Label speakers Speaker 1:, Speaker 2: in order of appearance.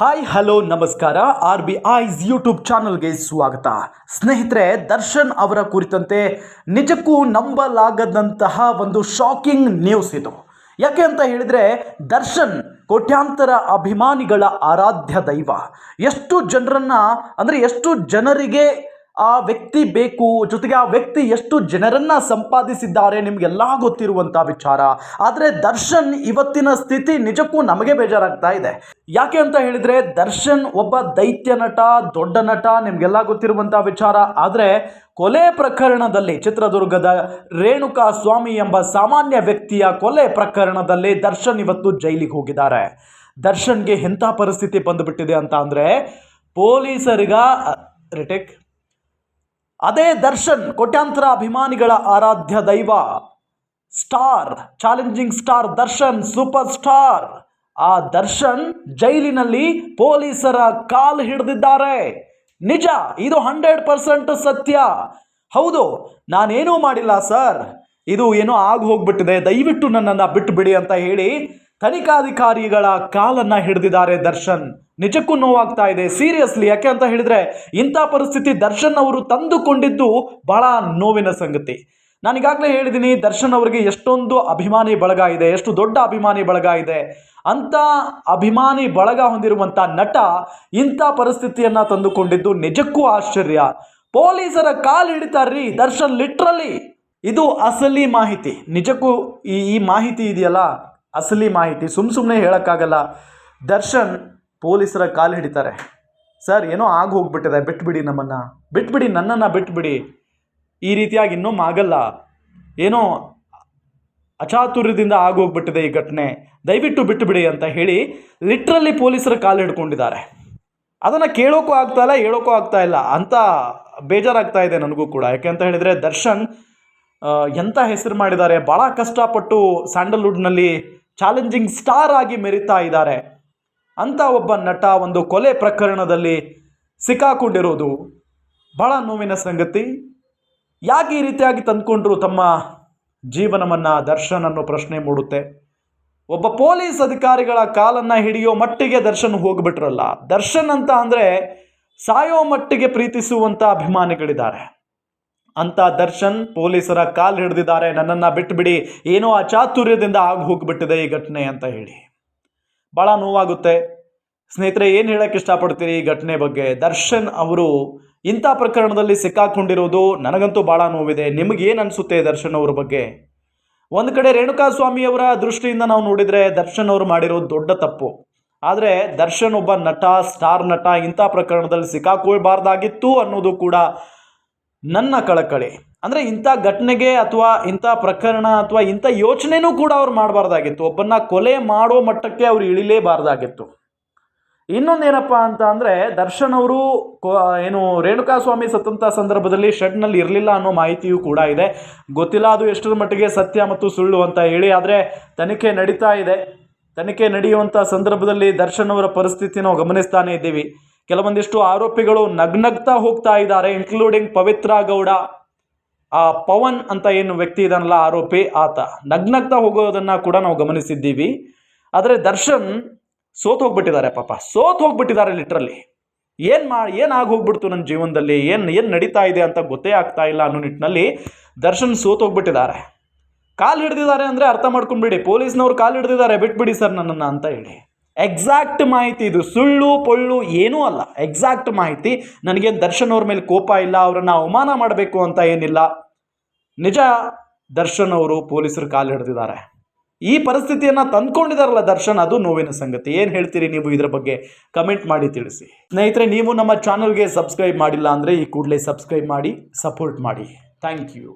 Speaker 1: Hi, hello, ನಮಸ್ಕಾರ. R B ice YouTube ಚಾನಲ್ಗೆ ಸ್ವಾಗತ. ಸ್ನೇಹಿತರೆ, ದರ್ಶನ್ ಅವರ ಕುರಿತಂತೆ ನಿಜಕ್ಕೂ ನಂಬಲಾಗದಂತಹ ಒಂದು ಶಾಕಿಂಗ್ ನ್ಯೂಸ್ ಇದು. ಯಾಕೆ ಅಂತ ಹೇಳಿದರೆ, ದರ್ಶನ್ ಕೋಟ್ಯಾಂತರ ಅಭಿಮಾನಿಗಳ ಆರಾಧ್ಯ ದೈವ. ಎಷ್ಟು ಜನರನ್ನು, ಅಂದರೆ ಎಷ್ಟು ಜನರಿಗೆ ಆ ವ್ಯಕ್ತಿ ಬೇಕು, ಜೊತೆಗೆ ಆ ವ್ಯಕ್ತಿ ಎಷ್ಟು ಜನರನ್ನು ಸಂಪಾದಿಸಿದ್ದಾರೆ ನಿಮಗೆಲ್ಲ ಗೊತ್ತಿರುವಂಥ ವಿಚಾರ. ಆದರೆ ದರ್ಶನ್ ಇವತ್ತಿನ ಸ್ಥಿತಿ ನಿಜಕ್ಕೂ ನಮಗೆ ಬೇಜಾರಾಗ್ತಾ ಇದೆ. ಯಾಕೆ ಅಂತ ಹೇಳಿದ್ರೆ ದರ್ಶನ್ ಒಬ್ಬ ದೈತ್ಯ ನಟ, ದೊಡ್ಡ ನಟ, ನಿಮಗೆಲ್ಲ ಗೊತ್ತಿರುವಂಥ ವಿಚಾರ. ಆದರೆ ಕೊಲೆ ಪ್ರಕರಣದಲ್ಲಿ ಚಿತ್ರದುರ್ಗದ ರೇಣುಕಾ ಸ್ವಾಮಿ ಎಂಬ ಸಾಮಾನ್ಯ ವ್ಯಕ್ತಿಯ ಕೊಲೆ ಪ್ರಕರಣದಲ್ಲಿ ದರ್ಶನ್ ಇವತ್ತು ಜೈಲಿಗೆ ಹೋಗಿದ್ದಾರೆ. ದರ್ಶನ್ಗೆ ಎಂಥ ಪರಿಸ್ಥಿತಿ ಬಂದುಬಿಟ್ಟಿದೆ ಅಂತ ಅಂದರೆ ಪೊಲೀಸರಿಗ ರಿಟೇಕ್. ಅದೇ ದರ್ಶನ್, ಕೋಟ್ಯಾಂತರ ಅಭಿಮಾನಿಗಳ ಆರಾಧ್ಯ ದೈವ, star, challenging star Darshan, superstar. ಆ ದರ್ಶನ್ ಜೈಲಿನಲ್ಲಿ ಪೊಲೀಸರ ಕಾಲ್ ಹಿಡಿದಿದ್ದಾರೆ. ನಿಜ, ಇದು ಹಂಡ್ರೆಡ್ ಪರ್ಸೆಂಟ್ ಸತ್ಯ. ಹೌದು, ನಾನೇನೂ ಮಾಡಿಲ್ಲ ಸರ್. ಇದು ಏನೋ ಆಗಿ ಹೋಗ್ಬಿಟ್ಟಿದೆ. ದಯವಿಟ್ಟು ನನ್ನನ್ನು ಬಿಟ್ಟು ಬಿಡಿ ಅಂತ ಹೇಳಿ ತನಿಖಾಧಿಕಾರಿಗಳ ಕಾಲನ್ನ ಹಿಡಿದಿದ್ದಾರೆ ದರ್ಶನ್. ನಿಜಕ್ಕೂ ನೋವಾಗ್ತಾ ಇದೆ. ಸೀರಿಯಸ್ಲಿ ಯಾಕೆ ಅಂತ ಹೇಳಿದ್ರೆ, ಇಂಥ ಪರಿಸ್ಥಿತಿ ದರ್ಶನ್ ಅವರು ತಂದುಕೊಂಡಿದ್ದು ಬಹಳ ನೋವಿನ ಸಂಗತಿ. ನಾನೀಗಾಗಲೇ ಹೇಳಿದ್ದೀನಿ ದರ್ಶನ್ ಅವರಿಗೆ ಎಷ್ಟೊಂದು ಅಭಿಮಾನಿ ಬಳಗ ಇದೆ, ಎಷ್ಟು ದೊಡ್ಡ ಅಭಿಮಾನಿ ಬಳಗ ಇದೆ. ಅಂಥ ಅಭಿಮಾನಿ ಬಳಗ ಹೊಂದಿರುವಂಥ ನಟ ಇಂಥ ಪರಿಸ್ಥಿತಿಯನ್ನ ತಂದುಕೊಂಡಿದ್ದು ನಿಜಕ್ಕೂ ಆಶ್ಚರ್ಯ. ಪೊಲೀಸರ ಕಾಲು ಹಿಡಿತಾರ್ರಿ, ದರ್ಶನ್ ಲಿಟ್ರಲಿ ಇದು ಅಸಲಿ ಮಾಹಿತಿ. ನಿಜಕ್ಕೂ ಈ ಈ ಮಾಹಿತಿ ಇದೆಯಲ್ಲ? ಅಸಲಿ ಮಾಹಿತಿ ಸುಮ್ಮ ಸುಮ್ಮನೆ ಹೇಳೋಕ್ಕಾಗಲ್ಲ. ದರ್ಶನ್ ಪೊಲೀಸರ ಕಾಲು ಹಿಡಿತಾರೆ. ಸರ್, ಏನೋ ಆಗಿ ಹೋಗ್ಬಿಟ್ಟಿದೆ, ಬಿಟ್ಬಿಡಿ ನಮ್ಮನ್ನು. ಬಿಟ್ಬಿಡಿ, ನನ್ನನ್ನು ಬಿಟ್ಬಿಡಿ. ಈ ರೀತಿಯಾಗಿ ಇನ್ನೂ ಆಗಲ್ಲ ಏನೋ ಅಚಾತುರ್ಯದಿಂದ ಆಗೋಗ್ಬಿಟ್ಟಿದೆ ಈ ಘಟನೆ. ದಯವಿಟ್ಟು ಬಿಟ್ಟುಬಿಡಿ ಅಂತ ಹೇಳಿ ಲಿಟ್ರಲ್ಲಿ ಪೊಲೀಸರ ಕಾಲು ಹಿಡ್ಕೊಂಡಿದ್ದಾರೆ. ಅದನ್ನು ಕೇಳೋಕ್ಕೂ ಆಗ್ತಾ ಇಲ್ಲ ಹೇಳೋಕ್ಕೂ ಆಗ್ತಾ ಇಲ್ಲ. ಅಂತ ಬೇಜಾರಾಗ್ತಾ ಇದೆ ನನಗೂ ಕೂಡ. ಯಾಕೆ ಅಂತ ಹೇಳಿದರೆ ದರ್ಶನ್ ಎಂಥ ಹೆಸರು ಮಾಡಿದ್ದಾರೆ? ಭಾಳ ಕಷ್ಟಪಟ್ಟು ಸ್ಯಾಂಡಲ್ವುಡ್ನಲ್ಲಿ ಚಾಲೆಂಜಿಂಗ್ ಸ್ಟಾರ್ ಆಗಿ ಮೆರಿತಾ ಇದ್ದಾರೆ. ಅಂತ ಒಬ್ಬ ನಟ ಒಂದು ಕೊಲೆ ಪ್ರಕರಣದಲ್ಲಿ ಸಿಕ್ಕಾಕೊಂಡಿರೋದು ಬಹಳ ನೋವಿನ ಸಂಗತಿ. ಯಾಕೆ ಈ ರೀತಿಯಾಗಿ ತಂದ್ಕೊಂಡ್ರು ತಮ್ಮ ಜೀವನವನ್ನು, ದರ್ಶನ್ ಅನ್ನೋ ಪ್ರಶ್ನೆ ಮೂಡುತ್ತೆ. ಒಬ್ಬ ಪೊಲೀಸ್ ಅಧಿಕಾರಿಗಳ ಕಾಲನ್ನು ಹಿಡಿಯೋ ಮಟ್ಟಿಗೆ ದರ್ಶನ್ ಹೋಗ್ಬಿಟ್ರಲ್ಲ. ದರ್ಶನ್ ಅಂತ ಅಂದರೆ ಸಾಯೋ ಮಟ್ಟಿಗೆ ಪ್ರೀತಿಸುವಂಥ ಅಭಿಮಾನಿಗಳಿದ್ದಾರೆ. ಅಂತ ದರ್ಶನ್ ಪೊಲೀಸರ ಕಾಲ್ ಹಿಡಿದಿದ್ದಾರೆ. ನನ್ನನ್ನು ಬಿಟ್ಟುಬಿಡಿ ಏನೋ ಅಚಾತುರ್ಯದಿಂದ ಆಗಿ ಹೋಗ್ಬಿಟ್ಟಿದೆ ಈ ಘಟನೆ ಅಂತ ಹೇಳಿ. ಭಾಳ ನೋವಾಗುತ್ತೆ. ಸ್ನೇಹಿತರೆ, ಏನು ಹೇಳಕ್ಕೆ ಇಷ್ಟಪಡ್ತೀರಿ ಈ ಘಟನೆ ಬಗ್ಗೆ? ದರ್ಶನ್ ಅವರು ಇಂಥ ಪ್ರಕರಣದಲ್ಲಿ ಸಿಕ್ಕಾಕೊಂಡಿರೋದು ನನಗಂತೂ ಭಾಳ ನೋವಿದೆ. ನಿಮಗೆ ಏನು ಅನಿಸುತ್ತೆ ದರ್ಶನ್ ಅವ್ರ ಬಗ್ಗೆ? ಒಂದು ಕಡೆ ರೇಣುಕಾ ಸ್ವಾಮಿಯವರ ದೃಷ್ಟಿಯಿಂದ ನಾವು ನೋಡಿದರೆ ದರ್ಶನ್ ಅವರು ಮಾಡಿರೋದು ದೊಡ್ಡ ತಪ್ಪು. ಆದರೆ ದರ್ಶನ್ ಒಬ್ಬ ನಟ, ಸ್ಟಾರ್ ನಟ ಇಂಥ ಪ್ರಕರಣದಲ್ಲಿ ಸಿಕ್ಕಾಕೊಳ್ಬಾರ್ದಾಗಿತ್ತು ಅನ್ನೋದು ಕೂಡ ನನ್ನ ಕಳಕಳಿ. ಅಂದರೆ ಇಂಥ ಘಟನೆಗೆ ಅಥವಾ ಇಂಥ ಪ್ರಕರಣ ಅಥವಾ ಇಂಥ ಯೋಚನೆನೂ ಕೂಡ ಅವ್ರು ಮಾಡಬಾರ್ದಾಗಿತ್ತು. ಒಬ್ಬನ್ನ ಕೊಲೆ ಮಾಡೋ ಮಟ್ಟಕ್ಕೆ ಅವ್ರು ಇಳಿಲೇಬಾರ್ದಾಗಿತ್ತು. ಇನ್ನೊಂದೇನಪ್ಪ ಅಂತ ಅಂದರೆ ದರ್ಶನ್ ಅವರು ಏನು ರೇಣುಕಾ ಸ್ವಾಮಿ ಸತ್ತಂಥ ಸಂದರ್ಭದಲ್ಲಿ ಶೆಡ್ನಲ್ಲಿ ಇರಲಿಲ್ಲ ಅನ್ನೋ ಮಾಹಿತಿಯೂ ಕೂಡ ಇದೆ. ಗೊತ್ತಿಲ್ಲ ಅದು ಎಷ್ಟರ ಮಟ್ಟಿಗೆ ಸತ್ಯ ಮತ್ತು ಸುಳ್ಳು ಅಂತ ಹೇಳಿ, ಆದರೆ ತನಿಖೆ ನಡೀತಾ ಇದೆ. ತನಿಖೆ ನಡೆಯುವಂಥ ಸಂದರ್ಭದಲ್ಲಿ ದರ್ಶನ್ ಅವರ ಪರಿಸ್ಥಿತಿ ನಾವು ಗಮನಿಸ್ತಾನೆ ಇದ್ದೀವಿ. ಕೆಲವೊಂದಿಷ್ಟು ಆರೋಪಿಗಳು ನಗ್ನಗ್ತಾ ಹೋಗ್ತಾ ಇದ್ದಾರೆ ಇನ್ಕ್ಲೂಡಿಂಗ್ ಪವಿತ್ರ ಗೌಡ. ಆ ಪವನ್ ಅಂತ ಏನು ವ್ಯಕ್ತಿ ಇದಾನಲ್ಲ ಆರೋಪಿ ಆತ. ನಗ್ನಗ್ತಾ ಹೋಗೋದನ್ನ ಕೂಡ ನಾವು ಗಮನಿಸಿದ್ದೀವಿ. ಆದರೆ ದರ್ಶನ್ ಸೋತ್ ಹೋಗ್ಬಿಟ್ಟಿದ್ದಾರೆ ಪಾಪ. ಸೋತ್ ಹೋಗ್ಬಿಟ್ಟಿದ್ದಾರೆ ಲಿಟ್ರಲ್ಲಿ ಏನು ಮಾ ಏನಾಗಿ ಹೋಗ್ಬಿಡ್ತು ನನ್ನ ಜೀವನದಲ್ಲಿ? ಏನು ಏನು ನಡೀತಾ ಇದೆ ಅಂತ ಗೊತ್ತೇ ಆಗ್ತಾ ಇಲ್ಲ ಅನ್ನೋ ನಿಟ್ಟಿನಲ್ಲಿ ದರ್ಶನ್ ಸೋತ್ ಹೋಗ್ಬಿಟ್ಟಿದ್ದಾರೆ. ಕಾಲು ಹಿಡ್ದಿದ್ದಾರೆ ಅಂದರೆ ಅರ್ಥ ಮಾಡ್ಕೊಂಡ್ಬಿಡಿ. ಪೊಲೀಸ್ನವ್ರು ಕಾಲು ಹಿಡ್ದಿದ್ದಾರೆ, ಬಿಟ್ಬಿಡಿ ಸರ್ ನನ್ನನ್ನು ಅಂತ ಹೇಳಿ. ಎಕ್ಸಾಕ್ಟ್ ಮಾಹಿತಿ ಇದು. ಸುಳ್ಳು, ಪೊಳ್ಳು ಏನೂ ಅಲ್ಲ. ಎಕ್ಸಾಕ್ಟ್ ಮಾಹಿತಿ. ನನಗೇನು ದರ್ಶನ್ ಅವ್ರ ಮೇಲೆ ಕೋಪ ಇಲ್ಲ, ಅವರನ್ನು ಅವಮಾನ ಮಾಡಬೇಕು ಅಂತ ಏನಿಲ್ಲ. ನಿಜ ದರ್ಶನ್ ಅವರು ಪೊಲೀಸರು ಕಾಲು ಹಿಡ್ದಿದ್ದಾರೆ. ಈ ಪರಿಸ್ಥಿತಿಯನ್ನು ತಂದ್ಕೊಂಡಿದಾರಲ್ಲ ದರ್ಶನ್, ಅದು ನೋವಿನ ಸಂಗತಿ. ಏನು ಹೇಳ್ತೀರಿ ನೀವು ಇದರ ಬಗ್ಗೆ? ಕಮೆಂಟ್ ಮಾಡಿ ತಿಳಿಸಿ. ಸ್ನೇಹಿತರೆ, ನೀವು ನಮ್ಮ ಚಾನಲ್ಗೆ ಸಬ್ಸ್ಕ್ರೈಬ್ ಮಾಡಿಲ್ಲ ಅಂದರೆ ಈ ಕೂಡಲೇ ಸಬ್ಸ್ಕ್ರೈಬ್ ಮಾಡಿ, ಸಪೋರ್ಟ್ ಮಾಡಿ. Thank you.